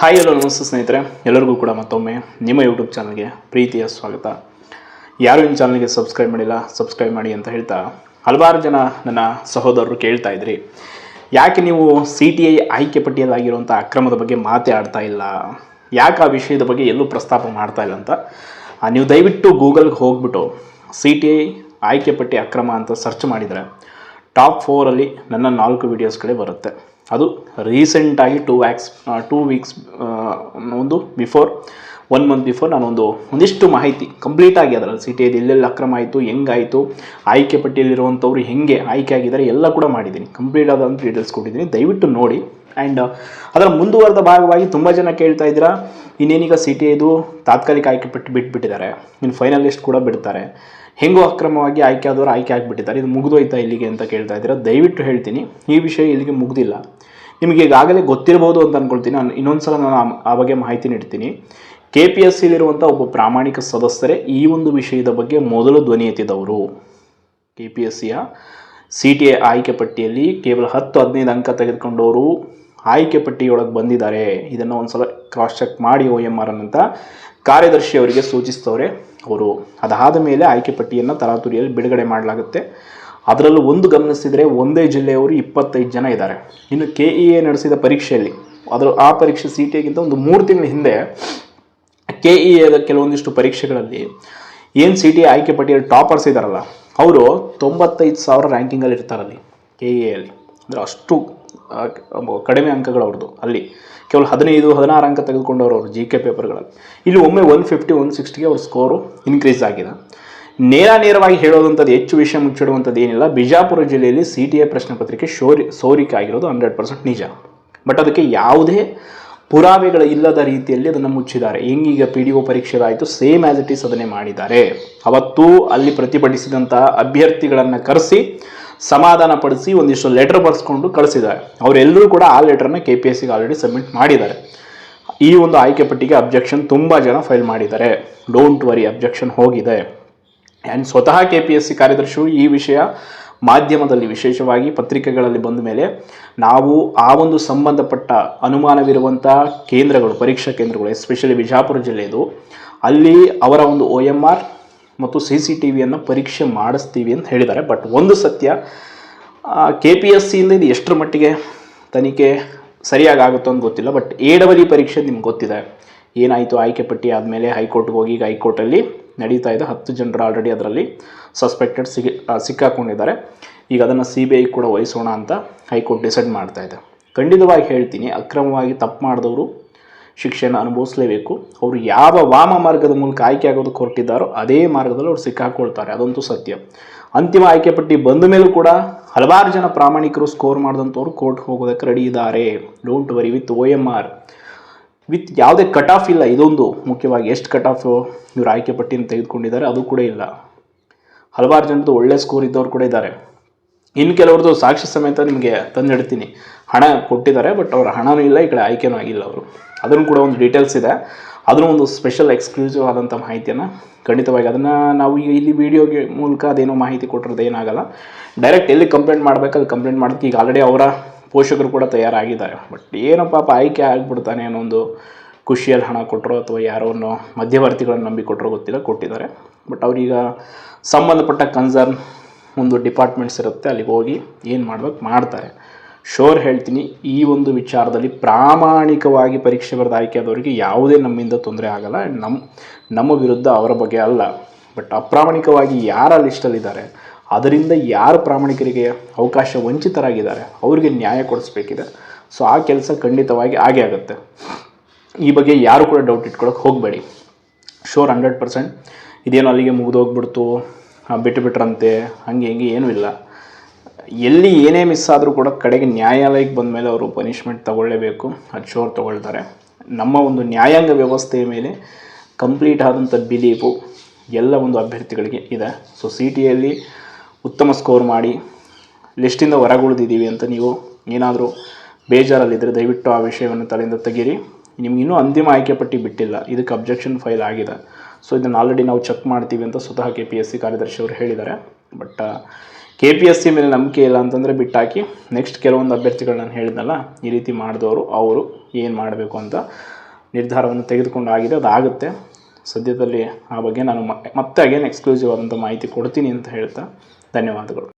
Hi ಎಲ್ಲೋ ನಮಸ್ತೆ ಸ್ನೇಹಿತರೆ. ಎಲ್ಲರಿಗೂ ಕೂಡ ಮತ್ತೊಮ್ಮೆ ನಿಮ್ಮ ಯೂಟ್ಯೂಬ್ ಚಾನಲ್ಗೆ ಪ್ರೀತಿಯ ಸ್ವಾಗತ. ಯಾರು ನಿಮ್ಮ ಚಾನಲ್ಗೆ ಸಬ್ಸ್ಕ್ರೈಬ್ ಮಾಡಿಲ್ಲ ಸಬ್ಸ್ಕ್ರೈಬ್ ಮಾಡಿ ಅಂತ ಹೇಳ್ತಾ ಹಲವಾರು ಜನ ನನ್ನ ಸಹೋದರರು ಕೇಳ್ತಾ ಇದ್ರಿ. ಯಾಕೆ ನೀವು ಸಿ ಟಿ ಐ ಆಯ್ಕೆ ಪಟ್ಟಿಯಲ್ಲಾಗಿರುವಂಥ ಅಕ್ರಮದ ಬಗ್ಗೆ ಮಾತೇ ಇಲ್ಲ? ಯಾಕೆ ಆ ವಿಷಯದ ಬಗ್ಗೆ ಎಲ್ಲೂ ಪ್ರಸ್ತಾಪ ಮಾಡ್ತಾ ಇಲ್ಲ ಅಂತ? ನೀವು ದಯವಿಟ್ಟು ಗೂಗಲ್ಗೆ ಹೋಗ್ಬಿಟ್ಟು ಸಿ ಟಿ ಐ ಆಯ್ಕೆ ಪಟ್ಟಿ ಅಕ್ರಮ ಅಂತ ಸರ್ಚ್ ಮಾಡಿದರೆ ಟಾಪ್ ಫೋರಲ್ಲಿ ನನ್ನ ನಾಲ್ಕು ವೀಡಿಯೋಸ್ಗಳೇ ಬರುತ್ತೆ. ಅದು ರೀಸೆಂಟಾಗಿ ಟೂ ವ್ಯಾಕ್ಸ್ ಟೂ ವೀಕ್ಸ್ ಒಂದು ಬಿಫೋರ್ ಒನ್ ಮಂತ್ ಬಿಫೋರ್ ನಾನೊಂದು, ಒಂದಿಷ್ಟು ಮಾಹಿತಿ ಕಂಪ್ಲೀಟಾಗಿ ಅದರಲ್ಲಿ ಸಿ ಟಿ ಐದು ಎಲ್ಲೆಲ್ಲಿ ಅಕ್ರಮ ಆಯಿತು, ಹೆಂಗಾಯಿತು, ಆಯ್ಕೆ ಪಟ್ಟಿಯಲ್ಲಿರುವಂಥವ್ರು ಹೆಂಗೆ ಆಯ್ಕೆ ಆಗಿದ್ದಾರೆ ಎಲ್ಲ ಕೂಡ ಮಾಡಿದ್ದೀನಿ. ಕಂಪ್ಲೀಟ್ ಆದಂಥ ಡೀಟೇಲ್ಸ್ ಕೊಟ್ಟಿದ್ದೀನಿ. ದಯವಿಟ್ಟು ನೋಡಿ. ಆ್ಯಂಡ್ ಅದರ ಮುಂದುವರೆದ ಭಾಗವಾಗಿ ತುಂಬ ಜನ ಕೇಳ್ತಾ ಇದ್ದೀರಾ, ಇನ್ನೇನೀಗ ಸಿ ಟಿ ಐದು ತಾತ್ಕಾಲಿಕ ಆಯ್ಕೆ ಪಟ್ಟು ಬಿಟ್ಬಿಟ್ಟಿದ್ದಾರೆ. ಇನ್ನು ಫೈನಲಿಸ್ಟ್ ಕೂಡ ಬಿಡ್ತಾರೆ. ಹೆಂಗೋ ಅಕ್ರಮವಾಗಿ ಆಯ್ಕೆ ಆದವರು ಆಯ್ಕೆ ಆಗಿಬಿಟ್ಟಿದ್ದಾರೆ. ಇದು ಮುಗಿದೋಯ್ತಾ ಇಲ್ಲಿಗೆ ಅಂತ ಕೇಳ್ತಾ ಇದ್ದೀರಾ? ದಯವಿಟ್ಟು ಹೇಳ್ತೀನಿ. ಈ ವಿಷಯ ಇಲ್ಲಿಗೆ ಮುಗ್ದಿಲ್ಲ. ನಿಮಗೆ ಈಗಾಗಲೇ ಗೊತ್ತಿರ್ಬೋದು ಅಂತ ಅಂದ್ಕೊಳ್ತೀನಿ ನಾನು ಇನ್ನೊಂದು ಸಲ ನಾನು ಆ- ಆ ಬಗ್ಗೆ ಮಾಹಿತಿ ನೀಡ್ತೀನಿ. ಕೆ ಪಿ ಎಸ್ ಸಿಲಿರುವಂಥ ಒಬ್ಬ ಪ್ರಾಮಾಣಿಕ ಸದಸ್ಯರೇ ಈ ಒಂದು ವಿಷಯದ ಬಗ್ಗೆ ಮೊದಲು ಧ್ವನಿ ಎತ್ತಿದವರು. ಕೆ ಪಿ ಎಸ್ ಸಿಯ ಸಿ ಟಿ ಎ ಆಯ್ಕೆ ಪಟ್ಟಿಯಲ್ಲಿ ಕೇವಲ ಹತ್ತು ಹದಿನೈದು ಅಂಕ ತೆಗೆದುಕೊಂಡವರು ಆಯ್ಕೆ ಪಟ್ಟಿಯೊಳಗೆ ಬಂದಿದ್ದಾರೆ. ಇದನ್ನು ಒಂದ್ಸಲ ಕ್ರಾಸ್ ಚೆಕ್ ಮಾಡಿ ಒ ಎಂ ಆರ್ ಅಂತ ಕಾರ್ಯದರ್ಶಿ ಅವರಿಗೆ ಸೂಚಿಸ್ತವ್ರೆ ಅವರು. ಅದಾದ ಮೇಲೆ ಆಯ್ಕೆ ಪಟ್ಟಿಯನ್ನು ತರಾತುರಿಯಲ್ಲಿ ಬಿಡುಗಡೆ ಮಾಡಲಾಗುತ್ತೆ. ಅದರಲ್ಲೂ ಒಂದು ಗಮನಿಸಿದರೆ ಒಂದೇ ಜಿಲ್ಲೆಯವರು ಇಪ್ಪತ್ತೈದು ಜನ ಇದ್ದಾರೆ. ಇನ್ನು ಕೆ ಇ ಎ ನಡೆಸಿದ ಪರೀಕ್ಷೆಯಲ್ಲಿ, ಅದರ ಆ ಪರೀಕ್ಷೆ ಸಿ ಟಿ ಎಗಿಂತ ಒಂದು ಮೂರು ತಿಂಗಳ ಹಿಂದೆ ಕೆ ಇ ಎದ ಕೆಲವೊಂದಿಷ್ಟು ಪರೀಕ್ಷೆಗಳಲ್ಲಿ ಏನು ಸಿ ಟಿ ಆಯ್ಕೆ ಪಟ್ಟಿಯಲ್ಲಿ ಟಾಪರ್ಸ್ ಇದ್ದಾರಲ್ಲ ಅವರು ತೊಂಬತ್ತೈದು ಸಾವಿರ ರ್ಯಾಂಕಿಂಗಲ್ಲಿ ಇರ್ತಾರಲ್ಲಿ ಕೆ ಇ ಎಲ್ಲಿ ಅಂದರೆ ಅಷ್ಟು ಕಡಿಮೆ ಅಂಕಗಳು ಅವ್ರದ್ದು ಅಲ್ಲಿ. ಕೇವಲ ಹದಿನೈದು, ಹದಿನಾರು ಅಂಕ ತೆಗೆದುಕೊಂಡವರು ಅವರು ಜಿ ಕೆ ಪೇಪರ್ಗಳಲ್ಲಿ ಇಲ್ಲಿ ಒಮ್ಮೆ ಒನ್ ಫಿಫ್ಟಿ ಒನ್ ಸಿಕ್ಸ್ಟಿಗೆ ಅವ್ರ ಸ್ಕೋರು ಇನ್ಕ್ರೀಸ್ ಆಗಿದೆ. ನೇರ ನೇರವಾಗಿ ಹೇಳೋದಂಥದ್ದು ಹೆಚ್ಚು ವಿಷಯ ಮುಚ್ಚಿಡುವಂಥದ್ದು ಏನಿಲ್ಲ. ಬಿಜಾಪುರ ಜಿಲ್ಲೆಯಲ್ಲಿ ಸಿ ಟಿ ಎ ಪ್ರಶ್ನೆ ಪತ್ರಿಕೆ ಶೋರಿ, ಸೋರಿಕೆ ಆಗಿರೋದು ಹಂಡ್ರೆಡ್ ಪರ್ಸೆಂಟ್ ನಿಜ. ಬಟ್ ಅದಕ್ಕೆ ಯಾವುದೇ ಪುರಾವೆಗಳು ಇಲ್ಲದ ರೀತಿಯಲ್ಲಿ ಅದನ್ನು ಮುಚ್ಚಿದ್ದಾರೆ. ಹೆಂಗೀಗ ಪಿ ಡಿ ಒ ಪರೀಕ್ಷೆದಾಯಿತು ಸೇಮ್ ಆಸ್ ಇಟ್ ಈಸ್ ಅದನ್ನೇ ಮಾಡಿದ್ದಾರೆ. ಅವತ್ತು ಅಲ್ಲಿ ಪ್ರತಿಭಟಿಸಿದಂತಹ ಅಭ್ಯರ್ಥಿಗಳನ್ನು ಕರೆಸಿ, ಸಮಾಧಾನ ಪಡಿಸಿ, ಒಂದಿಷ್ಟು ಲೆಟರ್ ಬರೆಸ್ಕೊಂಡು ಕಳಿಸಿದ್ದಾರೆ. ಅವರೆಲ್ಲರೂ ಕೂಡ ಆ ಲೆಟರ್ನ ಕೆ ಪಿ ಎಸ್ ಸಿಗೆ ಆಲ್ರೆಡಿ ಸಬ್ಮಿಟ್ ಮಾಡಿದ್ದಾರೆ. ಈ ಒಂದು ಆಯ್ಕೆ ಪಟ್ಟಿಗೆ ಅಬ್ಜೆಕ್ಷನ್ ತುಂಬ ಜನ ಫೈಲ್ ಮಾಡಿದ್ದಾರೆ. ಡೋಂಟ್ ವರಿ ಅಬ್ಜೆಕ್ಷನ್ ಹೋಗಿದೆ. ಆ್ಯಂಡ್ ಸ್ವತಃ ಕೆ ಪಿ ಎಸ್ ಸಿ ಕಾರ್ಯದರ್ಶಿಯು ಈ ವಿಷಯ ಮಾಧ್ಯಮದಲ್ಲಿ ವಿಶೇಷವಾಗಿ ಪತ್ರಿಕೆಗಳಲ್ಲಿ ಬಂದ ಮೇಲೆ ನಾವು ಆ ಒಂದು ಸಂಬಂಧಪಟ್ಟ ಅನುಮಾನವಿರುವಂಥ ಕೇಂದ್ರಗಳು, ಪರೀಕ್ಷಾ ಕೇಂದ್ರಗಳು ಎಸ್ಪೆಷಲಿ ಬಿಜಾಪುರ ಜಿಲ್ಲೆಯದು, ಅಲ್ಲಿ ಅವರ ಒಂದು ಒ ಎಂ ಆರ್ ಮತ್ತು ಸಿ ಸಿ ಟಿ ವಿಯನ್ನು ಪರೀಕ್ಷೆ ಮಾಡಿಸ್ತೀವಿ ಅಂತ ಹೇಳಿದ್ದಾರೆ. ಬಟ್ ಒಂದು ಸತ್ಯ ಕೆ ಪಿ ಎಸ್ ಸಿಯಿಂದ ಇದು ಎಷ್ಟರ ಮಟ್ಟಿಗೆ ತನಿಖೆ ಸರಿಯಾಗಿ ಆಗುತ್ತೋ ಅಂತ ಗೊತ್ತಿಲ್ಲ. ಬಟ್ ಎ ಪರೀಕ್ಷೆ ನಿಮ್ಗೆ ಗೊತ್ತಿದೆ. ಏನಾಯಿತು? ಆಯ್ಕೆ ಪಟ್ಟಿ ಆದಮೇಲೆ ಹೈಕೋರ್ಟ್ಗೆ ಹೋಗಿ ಈಗ ಹೈಕೋರ್ಟಲ್ಲಿ ನಡೀತಾ ಇದೆ. ಹತ್ತು ಜನರು ಆಲ್ರೆಡಿ ಅದರಲ್ಲಿ ಸಸ್ಪೆಕ್ಟೆಡ್ ಸಿಗಿ ಸಿಕ್ಕಾಕೊಂಡಿದ್ದಾರೆ. ಈಗ ಅದನ್ನು ಸಿ ಬಿ ಐ ಕೂಡ ವಹಿಸೋಣ ಅಂತ ಹೈಕೋರ್ಟ್ ಡಿಸೈಡ್ ಮಾಡ್ತಾ ಇದೆ. ಖಂಡಿತವಾಗಿ ಹೇಳ್ತೀನಿ, ಅಕ್ರಮವಾಗಿ ತಪ್ಪು ಮಾಡಿದವರು ಶಿಕ್ಷೆಯನ್ನು ಅನುಭವಿಸಲೇಬೇಕು. ಅವರು ಯಾವ ವಾಮ ಮಾರ್ಗದ ಮೂಲಕ ಆಯ್ಕೆ ಆಗೋದಕ್ಕೆ ಹೊರಟಿದ್ದಾರೋ ಅದೇ ಮಾರ್ಗದಲ್ಲಿ ಅವರು ಸಿಕ್ಕಾಕೊಳ್ತಾರೆ. ಅದಂತೂ ಸತ್ಯ. ಅಂತಿಮ ಆಯ್ಕೆ ಪಟ್ಟಿ ಬಂದ ಮೇಲೂ ಕೂಡ ಹಲವಾರು ಜನ ಪ್ರಾಮಾಣಿಕರು ಸ್ಕೋರ್ ಮಾಡಿದಂಥವ್ರು ಕೋರ್ಟ್ಗೆ ಹೋಗೋದಕ್ಕೆ ರೆಡಿ ಇದ್ದಾರೆ. Don't worry with O M R with ಯಾವುದೇ ಕಟ್ ಆಫ್ ಇಲ್ಲ, ಇದೊಂದು ಮುಖ್ಯವಾಗಿ ಎಷ್ಟು ಕಟ್ ಆಫ್ ಇವರು ಆಯ್ಕೆ ಪಟ್ಟಿಯನ್ನು ತೆಗೆದುಕೊಂಡಿದ್ದಾರೆ, ಅದು ಕೂಡ ಇಲ್ಲ. ಹಲವಾರು ಜನರದ್ದು ಒಳ್ಳೆ ಸ್ಕೋರ್ ಇದ್ದವರು ಕೂಡ ಇದ್ದಾರೆ. ಇನ್ನು ಕೆಲವ್ರದ್ದು ಸಾಕ್ಷಿ ಸಮೇತ ನಿಮಗೆ ತಂದಿಡ್ತೀನಿ. ಹಣ ಕೊಟ್ಟಿದ್ದಾರೆ ಬಟ್ ಅವರ ಹಣವೂ ಇಲ್ಲ, ಈ ಕಡೆ ಆಯ್ಕೆನೂ ಆಗಿಲ್ಲ ಅವರು. ಅದನ್ನು ಕೂಡ ಒಂದು ಡೀಟೇಲ್ಸ್ ಇದೆ. ಅದನ್ನು ಒಂದು ಸ್ಪೆಷಲ್ ಎಕ್ಸ್ಕ್ಲೂಸಿವ್ ಆದಂಥ ಮಾಹಿತಿಯನ್ನು ಖಂಡಿತವಾಗಿ ಅದನ್ನು ನಾವು ಇಲ್ಲಿ ವಿಡಿಯೋಗೆ ಮೂಲಕ ಅದೇನೋ ಮಾಹಿತಿ ಕೊಟ್ಟಿರೋದು ಏನಾಗಲ್ಲ. ಡೈರೆಕ್ಟ್ ಎಲ್ಲಿ ಕಂಪ್ಲೇಂಟ್ ಮಾಡಬೇಕು, ಅಲ್ಲಿ ಕಂಪ್ಲೇಂಟ್ ಮಾಡೋದಕ್ಕೆ ಈಗ ಆಲ್ರೆಡಿ ಅವರ ಪೋಷಕರು ಕೂಡ ತಯಾರಾಗಿದ್ದಾರೆ. ಬಟ್ ಏನೋ ಪಾಪ ಆಯ್ಕೆ ಆಗಿಬಿಡ್ತಾನೆ ಅನ್ನೋ ಒಂದು ಖುಷಿಯಲ್ಲಿ ಹಣ ಕೊಟ್ಟರು ಅಥವಾ ಯಾರೋನೋ ಮಧ್ಯವರ್ತಿಗಳನ್ನು ನಂಬಿ ಕೊಟ್ಟರೋ ಗೊತ್ತಿಲ್ಲ, ಕೊಟ್ಟಿದ್ದಾರೆ. ಬಟ್ ಅವರೀಗ ಸಂಬಂಧಪಟ್ಟ ಕನ್ಸರ್ನ್ ಒಂದು ಡಿಪಾರ್ಟ್ಮೆಂಟ್ಸ್ ಇರುತ್ತೆ, ಅಲ್ಲಿಗೆ ಹೋಗಿ ಏನು ಮಾಡ್ಬೇಕು ಮಾಡ್ತಾರೆ. ಶೋರ್ ಹೇಳ್ತೀನಿ, ಈ ಒಂದು ವಿಚಾರದಲ್ಲಿ ಪ್ರಾಮಾಣಿಕವಾಗಿ ಪರೀಕ್ಷೆ ಬರೆದ ಆಯ್ಕೆ ಆದವರಿಗೆ ಯಾವುದೇ ನಮ್ಮಿಂದ ತೊಂದರೆ ಆಗಲ್ಲ. ನಮ್ಮ ನಮ್ಮ ವಿರುದ್ಧ ಅವರ ಬಗ್ಗೆ ಅಲ್ಲ. ಬಟ್ ಅಪ್ರಾಮಾಣಿಕವಾಗಿ ಯಾರ ಲಿಸ್ಟಲ್ಲಿದ್ದಾರೆ ಅದರಿಂದ ಯಾರು ಪ್ರಾಮಾಣಿಕರಿಗೆ ಅವಕಾಶ ವಂಚಿತರಾಗಿದ್ದಾರೆ, ಅವರಿಗೆ ನ್ಯಾಯ ಕೊಡಿಸ್ಬೇಕಿದೆ. ಸೊ ಆ ಕೆಲಸ ಖಂಡಿತವಾಗಿ ಆಗೇ ಆಗುತ್ತೆ. ಈ ಬಗ್ಗೆ ಯಾರು ಕೂಡ ಡೌಟ್ ಇಟ್ಕೊಳಕ್ಕೆ ಹೋಗಬೇಡಿ. ಶೋರ್ ಹಂಡ್ರೆಡ್ ಪರ್ಸೆಂಟ್ ಇದೇನು ಅಲ್ಲಿಗೆ ಮುಗಿದೋಗ್ಬಿಡ್ತು ಬಿಟ್ಟು ಬಿಟ್ರಂತೆ ಹಂಗೆ ಹಿಂಗೆ ಏನೂ ಇಲ್ಲ. ಎಲ್ಲಿ ಏನೇ ಮಿಸ್ ಆದರೂ ಕೂಡ ಕಡೆಗೆ ನ್ಯಾಯಾಲಯಕ್ಕೆ ಬಂದ ಮೇಲೆ ಅವರು ಪನಿಷ್ಮೆಂಟ್ ತಗೊಳ್ಳೇಬೇಕು. ಅದು ಶೋರ್ ತಗೊಳ್ತಾರೆ. ನಮ್ಮ ಒಂದು ನ್ಯಾಯಾಂಗ ವ್ಯವಸ್ಥೆಯ ಮೇಲೆ ಕಂಪ್ಲೀಟ್ ಆದಂಥ ಬಿಲೀಫು ಎಲ್ಲ ಒಂದು ಅಭ್ಯರ್ಥಿಗಳಿಗೆ ಇದೆ. ಸೊ ಸಿ ಟಿಯಲ್ಲಿ ಉತ್ತಮ ಸ್ಕೋರ್ ಮಾಡಿ ಲಿಸ್ಟಿಂದ ಹೊರಗುಳಿದಿದ್ದೀವಿ ಅಂತ ನೀವು ಏನಾದರೂ ಬೇಜಾರಲ್ಲಿದ್ದರೆ ದಯವಿಟ್ಟು ಆ ವಿಷಯವನ್ನು ತಲೆಯಿಂದ ತೆಗೀರಿ. ನಿಮ್ಗೆ ಇನ್ನೂ ಅಂತಿಮ ಆಯ್ಕೆ ಪಟ್ಟಿ ಬಿಟ್ಟಿಲ್ಲ. ಇದಕ್ಕೆ ಅಬ್ಜೆಕ್ಷನ್ ಫೈಲ್ ಆಗಿದೆ. ಸೊ ಇದನ್ನು ಆಲ್ರೆಡಿ ನಾವು ಚೆಕ್ ಮಾಡ್ತೀವಿ ಅಂತ ಸ್ವತಃ ಕೆ ಪಿ ಎಸ್ ಸಿ ಕಾರ್ಯದರ್ಶಿ ಅವರು ಹೇಳಿದ್ದಾರೆ. But K P S C ಮೇಲೆ ನಂಬಿಕೆ ಇಲ್ಲ ಅಂತಂದರೆ ಬಿಟ್ಟಾಕಿ ನೆಕ್ಸ್ಟ್ ಕೆಲವೊಂದು ಅಭ್ಯರ್ಥಿಗಳು ನಾನು ಹೇಳಿದ್ನಲ್ಲ, ಈ ರೀತಿ ಮಾಡಿದವರು, ಅವರು ಏನು ಮಾಡಬೇಕು ಅಂತ ನಿರ್ಧಾರವನ್ನು ತೆಗೆದುಕೊಂಡು ಆಗಿದೆ ಅದಾಗುತ್ತೆ. ಸದ್ಯದಲ್ಲಿ ಆ ಬಗ್ಗೆ ನಾನು ಮತ್ತೆ ಅಗೇನ್ ಎಕ್ಸ್ಕ್ಲೂಸಿವ್ ಆದಂಥ ಮಾಹಿತಿ ಕೊಡ್ತೀನಿ ಅಂತ ಹೇಳ್ತಾ ಧನ್ಯವಾದಗಳು